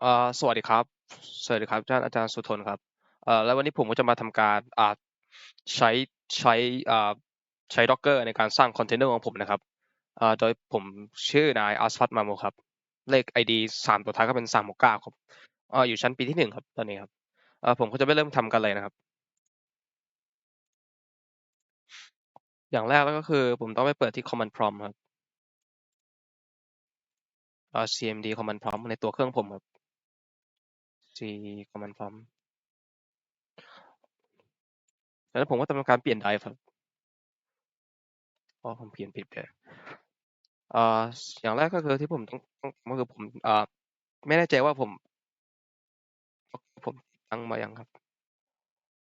เอ่อสวัสดีครับ สวัสดีครับท่านอาจารย์สุทนครับ เอ่อ แล้ววันนี้ผมก็จะมาทำการอ่าใช้ใช้อ่าใช้ Docker ในการสร้างคอนเทนเนอร์ของผมนะครับเอ่าโดยผมชื่อนายอัสฟัตมาโมครับ เลข ID สามตัวท้ายก็เป็นสามหกเก้าครับอ่าอยู่ชั้นปีที่หนึ่งครับ ตอนนี้ครับ เอ่อ ผมก็จะไปเริ่มทำกันเลยนะครับ อย่างแรกแล้วก็คือผมต้องไปเปิดที่ command prompt ครับ เอ่อ cmd command prompt ในตัวเครื่องผมครับ c command prompt แล้วผมก็ทำการเปลี่ยน drive ครับอ๋อผมเปลี่ยนผิดเลยอ่ออย่างแรกก็คือที่ผมต้องก็คือผมอ่าไม่แน่ใจว่าผม ผมตั้งมาอยังครับ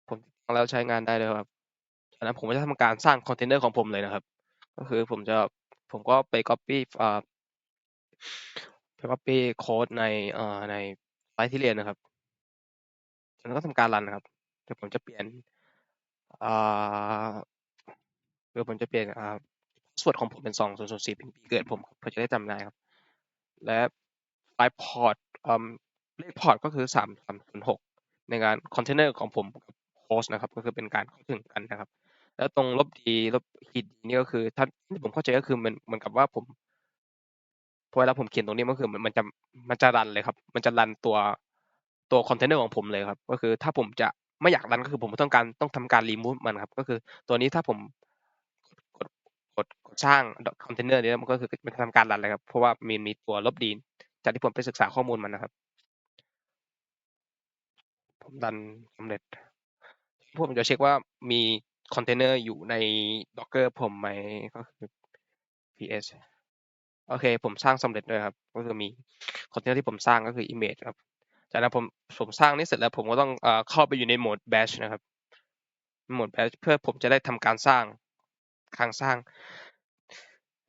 ผมตั้งแล้วใช้งานได้เลยครับจากนั้นผมก็จะทำการสร้างคอนเทนเนอร์ของผมเลยนะครับ ก็คือผมจะผมก็ไป copy อ่าไป copy โค้ดในอ่อใน ล์ที่เรียนนะครับจากนั้นก็ทำการรันนะครับเดี๋ยวผมจะเปลี่ยนเดี๋ยวผมจะเปลี่ยนส่วนของผมเป็นสองส่วนส่วนสี่เป็นปีเกิดผมเพื่อจะได้จำได้ครับ และไฟล์พอร์ตเลขพอร์ตก็คือสามสามศูนย์หกในงานคอนเทนเนอร์ของผมกับโฮสต์นะครับ ก็คือเป็นการเข้าถึงกันนะครับ แล้วตรงลบดีลบขีดดีนี่ก็คือถ้าที่ผมเข้าใจก็คือมันเหมือนกับว่าผม พอเวลาผมเขียนตรงนี้มันคือมันมันจะมันจะรันเลยครับ มันจะรันตัวตัวคอนเทนเนอร์ของผมเลยครับ ก็คือถ้าผมจะไม่อยากรันก็คือผมต้องการต้องทำการรีมูฟมันครับ ก็คือตัวนี้ถ้าผมกดกดกดสร้างคอนเทนเนอร์นี้มันก็คือมันจะทำการรันเลยครับ เพราะว่ามีมีตัวลบดีจากที่ผมไปศึกษาข้อมูลมันนะครับ ผมรันสำเร็จผมจะเช็คว่ามีคอนเทนเนอร์อยู่ใน Docker ผมไหมก็คือ ps โอเค ผมสร้างสำเร็จด้วยครับ ก็คือมีคอนเทนเนอร์ที่ผมสร้างก็คือ image ครับ จากนั้นผมผมสร้างนี้เสร็จแล้วผมก็ต้องเข้าไปอยู่ในโหมด bash นะครับโหมด bash เพื่อผมจะได้ทำการสร้างคางสร้าง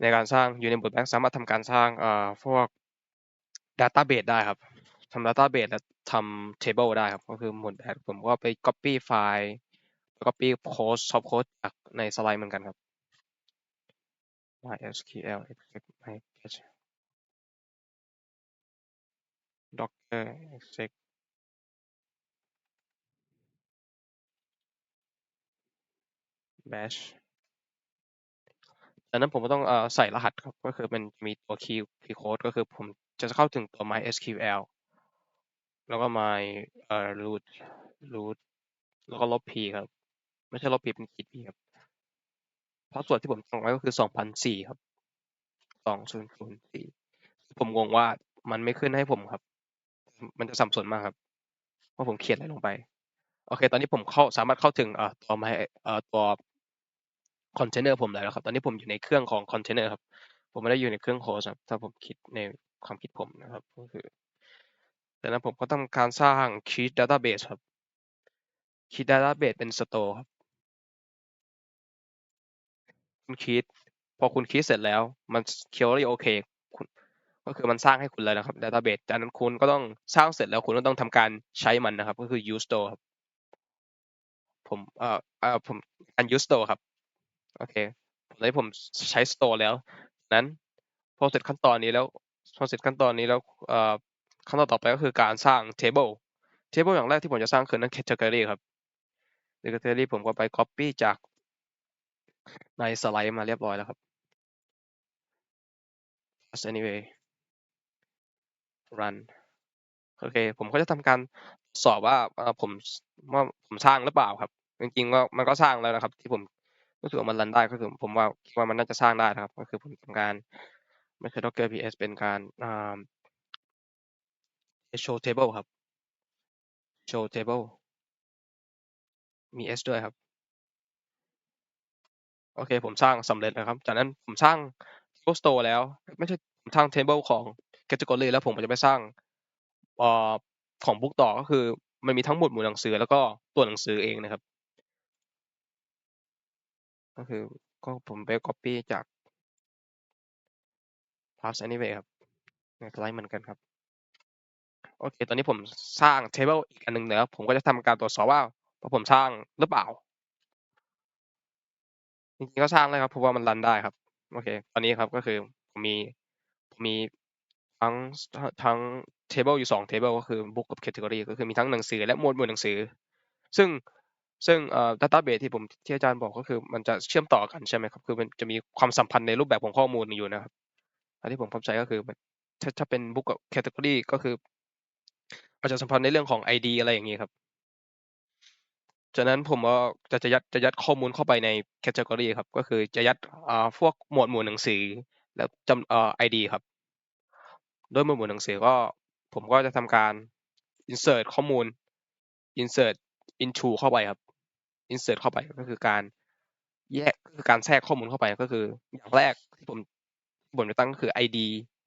ในการสร้างอยู่ในโหมด bash สามารถทำการสร้างเอ่อพวก database ได้ครับทำ database และทำ table ได้ครับ ก็คือโหมด bash ผมก็ไป copy ไฟล์ copy code source code จากในสไลด์เหมือนกันครับ MySQL exec mypage docker exec bash จากนั้นผมก็ต้องอใส่รหัสครับ ก็คือมันมีตัว key key code ก็คือผมจะเข้าถึงตัว MySQL แล้วก็ my เอ่อ root root แล้วก็ลบ p ครับ ไม่ใช่ลบ p เป็นขีด p ครับ พราะสเวิร์ดที่ผมตั้งไว้ก็คือ2004ครับ2004ผมงงว่ามันไม่ขึ้นให้ผมครับ มันจะสับสนมากครับว่าผมเขียนอะไรลงไป โอเค ตอนนี้ผมเข้าสามารถเข้าถึงอ่ตัว my เอ่ตัวคอนเทนเนอร์ผมแล้วครับ ตอนนี้ผมอยู่ในเครื่องของคอนเทนเนอร์ครับ ผมไม่ได้อยู่ในเครื่องโฮสครับ ถ้าผมคิดในความคิดผมนะครับก็คือดังนั้นผมก็ต้องการสร้าง key database ครับ key database เป็น store ครับ คุณคิด พอคุณคิดเสร็จแล้วมัน query โอเคก็คือมันสร้างให้คุณเลยนะครับ database จากนั้นคุณก็ต้องสร้างเสร็จแล้วคุณก็ต้องทำการใช้มันนะครับ ก็คือ use store ครับ ผมเอ่อเอ่อผมการ use store ครับ โอเคตอนนี้ผมใช้ store แล้ว นั้นพอเสร็จขั้นตอนนี้แล้วพอเสร็จขั้นตอนนี้แล้วเอ่อขั้นตอนต่อไปก็คือการสร้าง table table อย่างแรกที่ผมจะสร้างคือนั่น category ครับ category ผมก็ไป copy จาก ในสไลด์มาเรียบร้อยแล้วครับ as anyway run โอเค ผมก็จะทำการสอบว่าผมว่าผมสร้างหรือเปล่าครับ จริงๆก็มันก็สร้างแล้วนะครับ ที่ผมรู้สึกว่ามันรันได้ก็คือผมว่าคิดว่ามันน่าจะสร้างได้นะครับ ก็คือผมทำการไม่ใช่ docker ps เป็นการ show table ครับ show table มี s ด้วยครับ โอเค ผมสร้างสำเร็จแล้วครับ จากนั้นผมสร้าง table store แล้ว ไม่ใช่ผมสร้าง table ของ category แล้วผมก็จะไปสร้างเอ่อของบุ๊กต่อก็คือ มันมีทั้งหมวดหมู่หนังสือ แล้วก็ตัวหนังสือเองนะครับ ก็คือก็ผมไป copy จาก pass anyway ครับในสไลด์เหมือนกันครับ โอเค ตอนนี้ผมสร้าง table อีกอันหนึ่งแล้วผมก็จะทำการตรวจสอบว่าว่าผมสร้างหรือเปล่า จริงๆก็สร้างเลยครับเพราะว่ามันรันได้ครับ โอเค ตอนนี้ครับก็คือผมมีผมมีทั้งทั้ง table อยู่สอง table ก็คือ book กับ category ก็คือมีทั้งหนังสือและหมวดหมู่หนังสือ ซึ่งซึ่งเอ่อ database ที่ผมที่อาจารย์บอกก็คือมันจะเชื่อมต่อกันใช่ไหมครับ คือมันจะมีความสัมพันธ์ในรูปแบบของข้อมูลอยู่นะครับอันที่ผมเข้าใจก็คือถ้าถ้าเป็น book กับ category ก็คือมันจะสัมพันธ์ในเรื่องของ ID อะไรอย่างนี้ครับ จากนั้นผมก็จะจะยัดจะยัดข้อมูลเข้าไปใน category ครับ ก็คือจะยัดอ่าพวกหมวดหมู่หนังสือ แล้วจำเอ่อ ID ครับโดยหมวดหมู่หนังสือก็ผมก็จะทำการ insert ข้อมูล insert into เข้าไปครับ insert เข้าไปก็คือการแยกก็คือการแทรกข้อมูลเข้าไปก็คือ อย่างแรกที่ผมผมจะตั้งก็คือ ID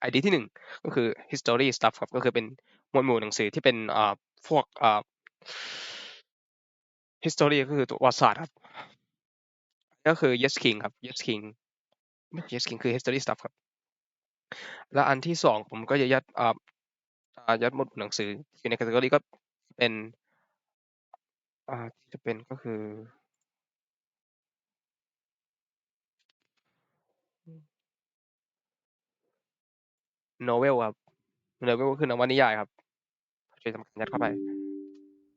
ID ที่หนึ่งก็คือ history stuff ครับก็คือเป็นหมวดหมู่หนังสือที่เป็นอ่าพวกอ่า history ก็คือตัวประวัติศาสตร์ครับ ก็คือ yes king ครับ yes king ไม่ yes king คือ history stuff ครับ แล้วอันที่สองผมก็จะยัดอ่ายัดหมดหนังสืออยู่ใน category ก็เป็นอ่าที่จะเป็นก็คือ novel ครับ novel ก็คือนวนิยายครับจะทำการยัดเข้าไป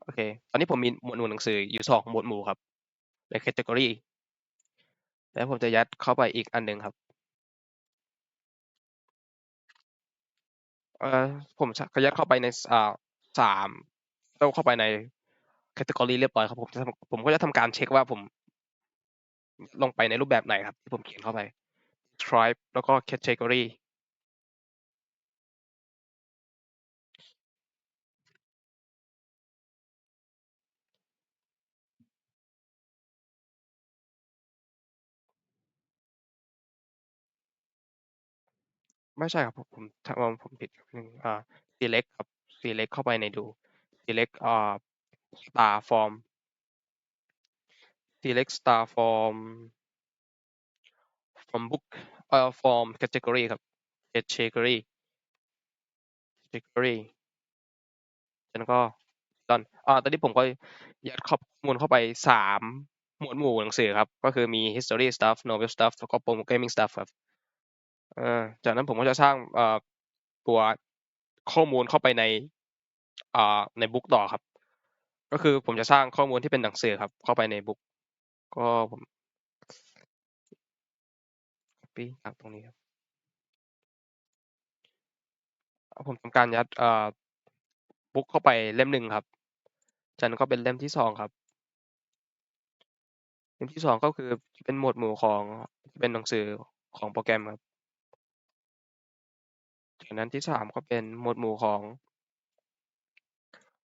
โอเค ตอนนี้ผมมีหมวดหมู่หนังสืออยู่สองหมวดหมู่ครับใน category แล้วผมจะยัดเข้าไปอีกอันหนึ่งครับเอ่อผมจะยัดเข้าไปในอ่าสามต้องเข้าไปใน category เรียบร้อยครับผมจะผมก็จะทำการเช็คว่าผม ลงไปในรูปแบบไหนครับ ที่ผมเขียนเข้าไป tribe แล้วก็ category ไม่ใช่ครับ ผม ผมทำผมผิดหนึ่ง อ่า select ครับ select เข้าไปใน ดู select อ่า star form select star form from book เอ่อ from category ครับ category category จากนั้นก็ตอนอ่า ตอนนี้ผมก็ยัดข้อมูลเข้าไปสามหมวดหมู่หนังสือครับ ก็คือมี history stuff novel stuff แล้วก็ programming stuff ครับ เออ จากนั้นผมก็จะสร้างเอ่อตัวข้อมูลเข้าไปในอ่าในบุ๊กต่อครับ ก็คือผมจะสร้างข้อมูลที่เป็นหนังสือครับ เข้าไปในบุ๊กก็ผม copy จากตรงนี้ครับผมทำการยัดเอ่อบุ๊กเข้าไปเล่มหนึ่งครับ จากนั้นก็เป็นเล่มที่สองครับเล่มที่สองก็คือเป็นหมวดหมู่ของเป็นหนังสือของโปรแกรมครับ จากนั้นที่สามก็เป็นหมวดหมู่ของ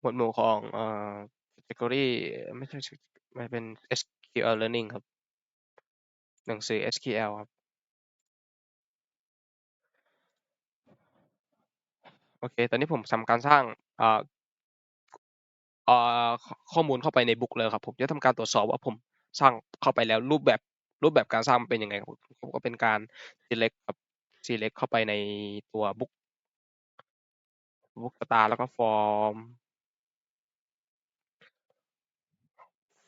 หมวดหมู่ของเอ่อ category ไม่ใช่ไม่เป็น SQL learning ครับ หนังสือ SQL ครับ โอเค ตอนนี้ผมทำการสร้างอ่อ่าข้อมูลเข้าไปในบุ๊กเลยครับ ผมจะทำการตรวจสอบว่าผมสร้างเข้าไปแล้วรูปแบบรูปแบบการสร้างมันเป็นยังไงครับผมก็เป็นการ select ครับ select เข้าไปในตัวบุ๊กบุ๊กตาแล้วก็ form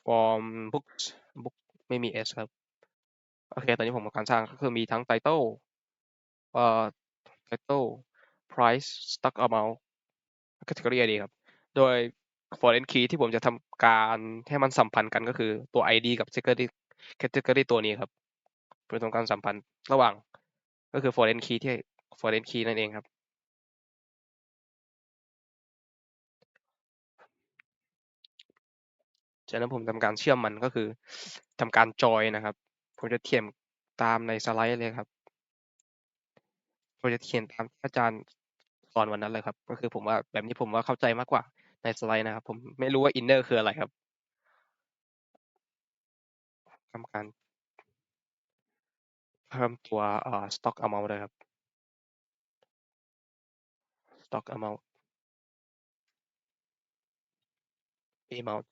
form book book ไม่มี s ครับ โอเค ตอนนี้ผมทำการสร้างก็คือมีทั้ง title เอ่อ title price stock amount category ID ครับ โดย foreign key ที่ผมจะทำการให้มันสัมพันธ์กันก็คือตัว ID กับ category category ตัวนี้ครับเป็นตรงการสัมพันธ์ระหว่าง ก็คือ foreign key ที่ foreign key นั่นเองครับ จากนั้นผมทำการเชื่อมมันก็คือทำการจอยนะครับ ผมจะเขียนตามในสไลด์เลยครับผมจะเขียนตามที่อาจารย์สอนวันนั้นเลยครับ ก็คือผมว่าแบบนี้ผมว่าเข้าใจมากกว่าในสไลด์นะครับ ผมไม่รู้ว่า inner คืออะไรครับทำการ เพิ่มตัวเอ่อ stock amount เลยครับ stock amount amount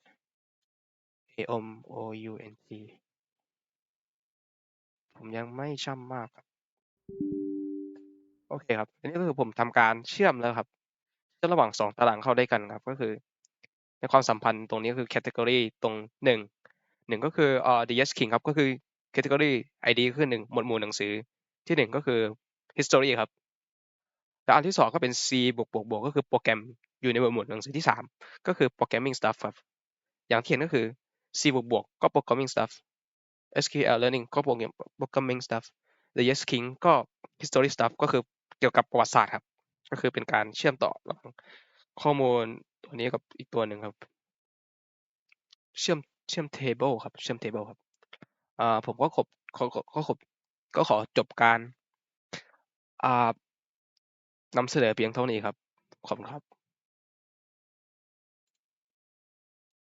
a m o u n t ผมยังไม่ช่ำมากครับ โอเคครับ อันนี้ก็คือผมทำการเชื่อมแล้วครับเชื่อมระหว่างสองตารางเข้าด้วยกันครับ ก็คือ ในความสัมพันธ์ตรงนี้คือ category ตรงหนึ่งหนึ่งก็คือเอ่อ the yes king ครับ ก็คือ category ID ก็คือหนึ่งหมวดหมู่หนังสือที่หนึ่งก็คือ history ครับแล้วอันที่2ก็เป็น C บวกๆๆก็คือโปรแกรมอยู่ในหมวดหมู่หนังสือที่3ก็คือ Programming Stuff ครับอย่างที่เห็นก็คือ C บวกๆก็ Programming Stuff SQL Learning ก็ Program Programming Stuff หรือ Yes King ก็ History Stuff ก็คือเกี่ยวกับประวัติศาสตร์ครับ ก็คือเป็นการเชื่อมต่อระหว่างข้อมูลตัวนี้กับอีกตัวหนึ่งครับ เชื่อมเชื่อม Table ครับ เชื่อม Table ครับ อ่อผมก็ขบขอขอก็ขบก็ขอจบการ อ่า นำเสนอเพียงเท่านี้ครับ ขอบคุณครับ